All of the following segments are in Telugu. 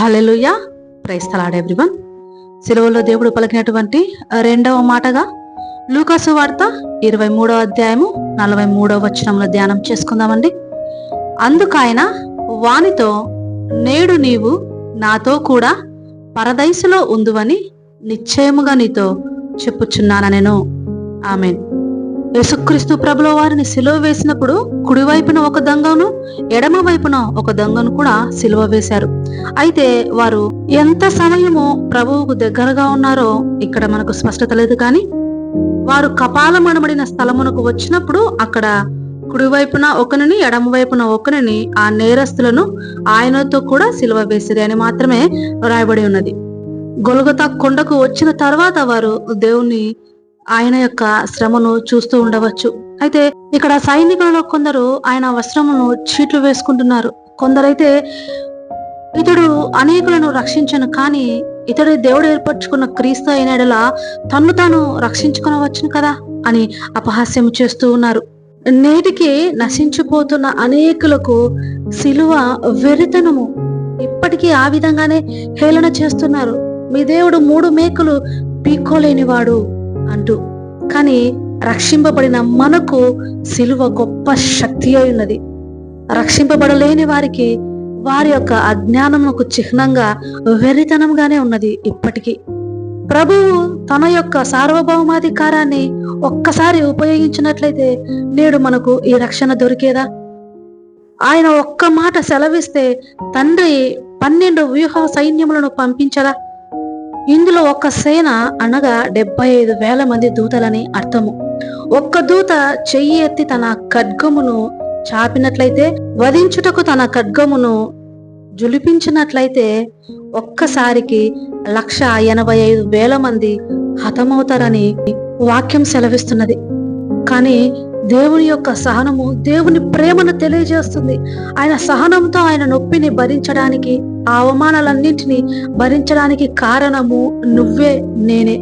హలెలుయ ప్రైస్తలాడ్ ఎవ్రీవన్ సిలువలో దేవుడు పలికినటువంటి రెండవ మాటగా లూకాసు వార్త ఇరవై మూడవ అధ్యాయము నలభై మూడవ వచనంలో ధ్యానం చేసుకుందామండి. అందుకైన వానితో నేడు నీవు నాతో కూడా పరదైసులో ఉందువని నిశ్చయముగా నీతో చెప్పుచున్నాను నేను ఆమెన్. యేసుక్రీస్తు ప్రభుల వారిని సిలువ వేసినప్పుడు కుడివైపున ఒక దొంగను ఎడమ వైపున ఒక దొంగను కూడా సిలువ వేశారు. అయితే వారు ఎంత సమయము ప్రభువుకు దగ్గరగా ఉన్నారో ఇక్కడ మనకు స్పష్టత లేదు కానీ వారు కపాలమనబడిన స్థలమునకు వచ్చినప్పుడు అక్కడ కుడివైపున ఒకరిని ఎడమ వైపున ఒకరిని ఆ నేరస్తులను ఆయనతో కూడా సిలువ వేసిరి అని మాత్రమే రాయబడి ఉన్నది. గొలగత కొండకు వచ్చిన తర్వాత వారు దేవుని ఆయన యొక్క శ్రమను చూస్తూ ఉండవచ్చు. అయితే ఇక్కడ సైనికులలో కొందరు ఆయన వస్త్రమును చీట్లు వేసుకుంటున్నారు. కొందరైతే ఇతడు అనేకులను రక్షించను కానీ ఇతడు దేవుడు ఏర్పరచుకున్న క్రీస్తు అయినడలా తన్ను తాను రక్షించుకునవచ్చును కదా అని అపహాస్యం చేస్తూ ఉన్నారు. నేటికి నశించిపోతున్న అనేకులకు సిలువ వెరితనము ఇప్పటికీ ఆ విధంగానే హేళన చేస్తున్నారు. మీ దేవుడు మూడు మేకులు పీక్కోలేనివాడు. అంటూ. కానీ రక్షింపబడిన మనకు సిలువ గొప్ప శక్తి అయి ఉన్నది. రక్షింపబడలేని వారికి వారి యొక్క అజ్ఞానముకు చిహ్నంగా వెరితనంగానే ఉన్నది ఇప్పటికీ. ప్రభువు తన యొక్క సార్వభౌమాధికారాన్ని ఒక్కసారి ఉపయోగించినట్లయితే నేడు మనకు ఈ రక్షణ దొరికేదా? ఆయన ఒక్క మాట సెలవిస్తే తండ్రి పన్నెండు వ్యూహ సైన్యములను పంపించదా? ఇందులో ఒక సేన అనగా డెబ్బై ఐదు వేల మంది దూతలని అర్థము. ఒక్క దూత చెయ్యి ఎత్తి తన ఖడ్గమును చాపినట్లయితే వధించుటకు తన ఖడ్గమును జులిపించినట్లయితే ఒక్కసారికి లక్ష ఎనభై ఐదు వేల మంది హతమవుతారని వాక్యం సెలవిస్తున్నది. కానీ దేవుని యొక్క సహనము దేవుని ప్రేమను తెలియజేస్తుంది. ఆయన సహనంతో ఆయన నొప్పిని భరించడానికి ఆ అవమానాలన్నింటినీ భరించడానికి కారణము నువ్వే నేనే.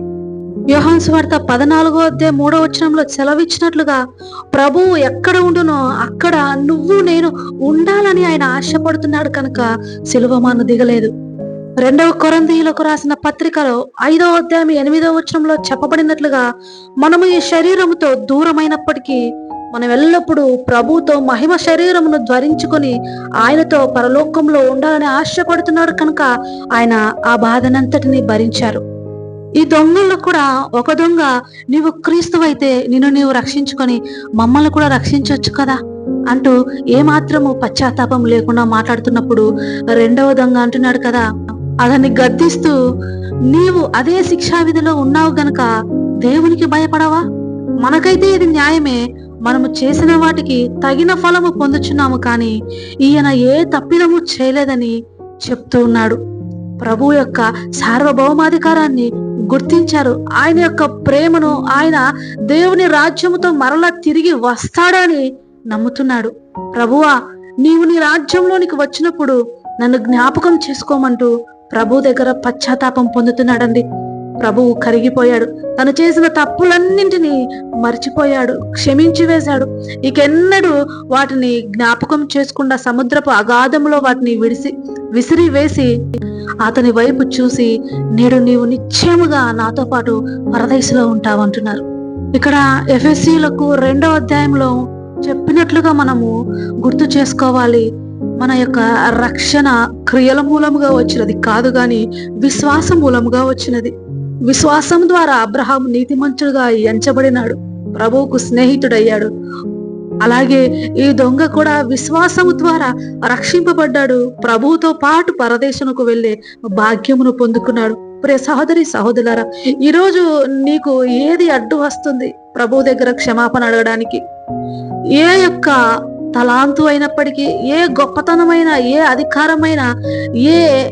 యోహాన్ స్వార్త పద్నాలుగో అధ్యాయ మూడో వచనంలో సెలవిచ్చినట్లుగా ప్రభువు ఎక్కడ ఉండునో అక్కడ నువ్వు నేను ఉండాలని ఆయన ఆశపడుతున్నాడు కనుక సిలువమాను దిగలేదు. రెండవ కొరందీయులకు రాసిన పత్రికలో ఐదవ అధ్యాయం ఎనిమిదవ వచనంలో చెప్పబడినట్లుగా మనము ఈ శరీరముతో దూరమైనప్పటికీ మనం ఎల్లప్పుడూ ప్రభుతో మహిమ శరీరమును ధరించుకొని ఆయనతో పరలోకంలో ఉండాలని ఆశపడుతున్నాడు కనుక ఆయన ఆ బాధనంతటిని భరించారు. ఈ దొంగల్లో కూడా ఒక దొంగ నీవు క్రీస్తువైతే నిన్ను నీవు రక్షించుకొని మమ్మల్ని కూడా రక్షించవచ్చు కదా? అంటూ ఏమాత్రము పశ్చాత్తాపం లేకుండా మాట్లాడుతున్నప్పుడు రెండవ దొంగ అంటున్నాడు కదా అతన్ని గద్దిస్తూ నీవు అదే శిక్షా విధిలో ఉన్నావు గనక దేవునికి భయపడవా? మనకైతే ఇది న్యాయమే మనము చేసిన వాటికి తగిన ఫలము పొందుచున్నాము కానీ ఈయన ఏ తప్పిదము చేయలేదని చెప్తూ ఉన్నాడు. ప్రభు యొక్క సార్వభౌమాధికారాన్ని గుర్తించారు. ఆయన యొక్క ప్రేమను ఆయన దేవుని రాజ్యముతో మరలా తిరిగి వస్తాడని నమ్ముతున్నాడు. ప్రభువా నీవు నీ రాజ్యంలోనికి వచ్చినప్పుడు నన్ను జ్ఞాపకం చేసుకోమంటూ ప్రభు దగ్గర పశ్చాత్తాపం పొందుతున్నాడండి. ప్రభువు కరిగిపోయాడు. తను చేసిన తప్పులన్నింటినీ మర్చిపోయాడు. క్షమించి వేశాడు. ఇకెన్నడూ వాటిని జ్ఞాపకం చేసుకుండా సముద్రపు అగాధంలో వాటిని విడిసి విసిరి వేసి అతని వైపు చూసి నేడు నీవు నిశ్చయముగా నాతో పాటు పరదేశంలో ఉంటావంటున్నారు ఇక్కడ ఎఫ్ఎస్సీలకు రెండో అధ్యాయంలో చెప్పినట్లుగా మనము గుర్తు చేసుకోవాలి. మన యొక్క రక్షణ క్రియల మూలముగా వచ్చినది కాదు గాని విశ్వాస మూలముగా వచ్చినది. విశ్వాసం ద్వారా అబ్రహాం నీతిమంతుడుగా ఎంచబడినాడు. ప్రభువుకు స్నేహితుడయ్యాడు. అలాగే ఈ దొంగ కూడా విశ్వాసము ద్వారా రక్షింపబడ్డాడు. ప్రభువుతో పాటు పరదేశముకు వెళ్ళే భాగ్యమును పొందుకున్నాడు. ప్రే సహోదరి సహోదరులారా ఈరోజు నీకు ఏది అడ్డు వస్తుంది? ప్రభు దగ్గర క్షమాపణ అడగడానికి ఏ యొక్క తలాంతు అయినప్పటికీ ఏ గొప్పతనమైన ఏ అధికారమైన ఏ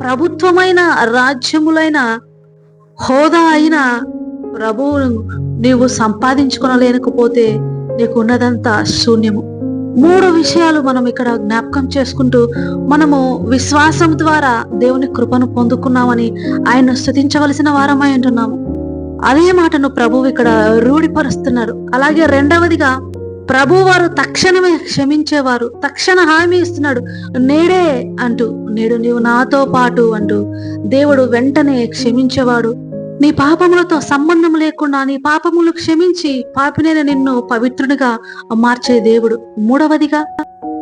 ప్రభుత్వమైన రాజ్యములైన హోదా అయినా ప్రభువును నీవు సంపాదించుకొనలేకపోతే నీకు ఉన్నదంతా శూన్యము. మూడు విషయాలు మనం ఇక్కడ జ్ఞాపకం చేసుకుంటూ మనము విశ్వాసం ద్వారా దేవుని కృపను పొందుకున్నామని ఆయన స్థుతించవలసిన వారమై ఉంటున్నాము. అదే మాటను ప్రభువు ఇక్కడ రూఢిపరుస్తున్నారు. అలాగే రెండవదిగా ప్రభువారు తక్షణమే క్షమించేవారు. తక్షణ హామీ ఇస్తున్నాడు. నేడే అంటూ నేడు నీవు నాతో పాటు అంటూ దేవుడు వెంటనే క్షమించేవాడు. నీ పాపములతో సంబంధం లేకుండా నీ పాపములు క్షమించి పాపినైన నిన్ను పవిత్రునిగా మార్చే దేవుడు మూడవదిగా.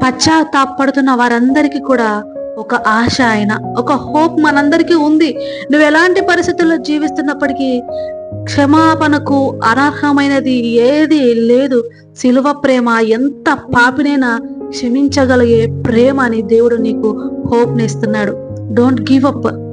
పశ్చాత్తాపడుతున్న వారందరికీ కూడా ఒక ఆశ ఆయన ఒక హోప్ మనందరికీ ఉంది. నువ్వు ఎలాంటి పరిస్థితుల్లో జీవిస్తున్నప్పటికీ క్షమాపణకు అనర్హమైనది ఏది లేదు. సిలువ ప్రేమ ఎంత పాపినైనా క్షమించగలిగే ప్రేమ అని దేవుడు నీకు హోప్ ఇస్తున్నాడు డోంట్ గివ్ అప్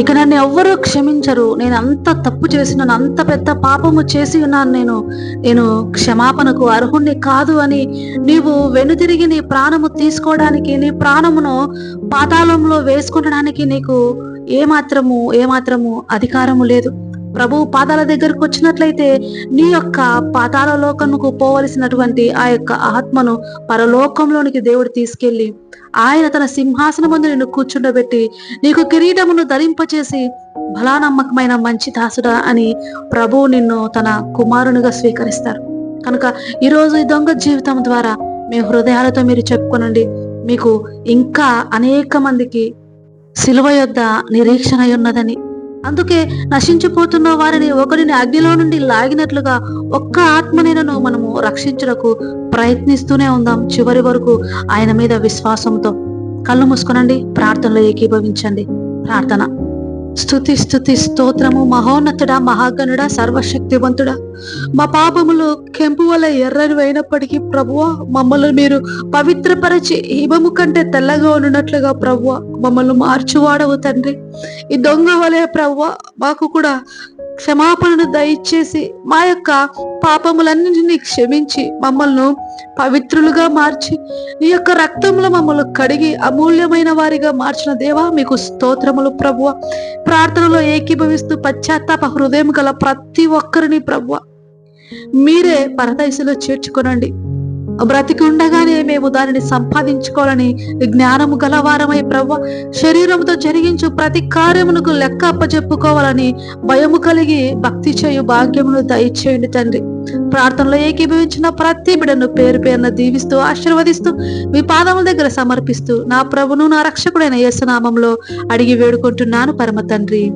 ఇక నన్ను ఎవ్వరూ క్షమించరు. నేను అంత తప్పు చేసినాను అంత పెద్ద పాపము చేసి ఉన్నాను నేను. నేను క్షమాపణకు అర్హుణ్ణి కాదు అని నీవు వెనుతిరిగి నీ ప్రాణము తీసుకోవడానికి నీ ప్రాణమును పాతాళంలో వేసుకుంటడానికి నీకు ఏమాత్రము ఏమాత్రము అధికారము లేదు. ప్రభు పాదాల దగ్గరకు వచ్చినట్లయితే నీ యొక్క పాతాల లోకముకు పోవలసినటువంటి ఆ యొక్క ఆత్మను పరలోకంలోనికి దేవుడు తీసుకెళ్ళి ఆయన తన సింహాసనం ముందు నిన్ను కూర్చుండబెట్టి నీకు కిరీటమును ధరింపచేసి బలానమ్మకమైన మంచి దాసుడా అని ప్రభు నిన్ను తన కుమారునిగా స్వీకరిస్తారు. కనుక ఈరోజు ఈ దొంగ జీవితం ద్వారా మీ హృదయాలతో మీరు చెప్పుకోనండి. మీకు ఇంకా అనేక మందికి సిలువ యొద్ద నిరీక్షణ ఉన్నదని. అందుకే నశించిపోతున్న వారిని ఒకరిని అగ్నిలో నుండి లాగినట్లుగా ఒక్క ఆత్మనేనను మనము రక్షించుటకు ప్రయత్నిస్తూనే ఉందాం. చివరి వరకు ఆయన మీద విశ్వాసంతో కళ్ళు మూసుకునండి ప్రార్థనలో ఏకీభవించండి. ప్రార్థన. స్థుతి స్థుతి స్తోత్రము మహోన్నతుడా మహాగణుడా సర్వశక్తివంతుడా. మా పాపములు కెంపు వల్ల ఎర్రని అయినప్పటికీ ప్రభువ మమ్మల్ని మీరు పవిత్రపరచి హిమము కంటే తెల్లగా ఉన్నట్లుగా ప్రభువ మమ్మల్ని మార్చువాడవు తండ్రి. ఈ దొంగ వలె ప్రభువ మాకు కూడా క్షమాపణను దయచేసి మా యొక్క పాపములన్నింటినీ క్షమించి మమ్మల్ని పవిత్రులుగా మార్చి నీ యొక్క రక్తంలో మమ్మల్ని కడిగి అమూల్యమైన వారిగా మార్చిన దేవా మీకు స్తోత్రములు ప్రభువ. ప్రార్థనలో ఏకీభవిస్తూ పశ్చాత్తాప హృదయం గల ప్రతి ఒక్కరిని ప్రభువ. మీరే పరదశలో చేర్చుకొనండి. బ్రతికి ఉండగానే మేము దానిని సంపాదించుకోవాలని జ్ఞానము గలవారమై ప్రవ్వ శరీరముతో జరిగించు ప్రతి కార్యమునకు లెక్క అప్పచెప్పుకోవాలని భయము కలిగి భక్తి చేయు భాగ్యమును దయచేయండి తండ్రి. ప్రార్థనలో ఏకీభవించిన ప్రతి బిడను పేరు పేరున దీవిస్తూ ఆశీర్వదిస్తూ మీ పాదముల దగ్గర సమర్పిస్తూ నా ప్రభును నా రక్షకుడైన యేసునామంలో అడిగి వేడుకుంటున్నాను పరమ తండ్రి.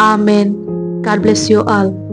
Amen. God bless you all.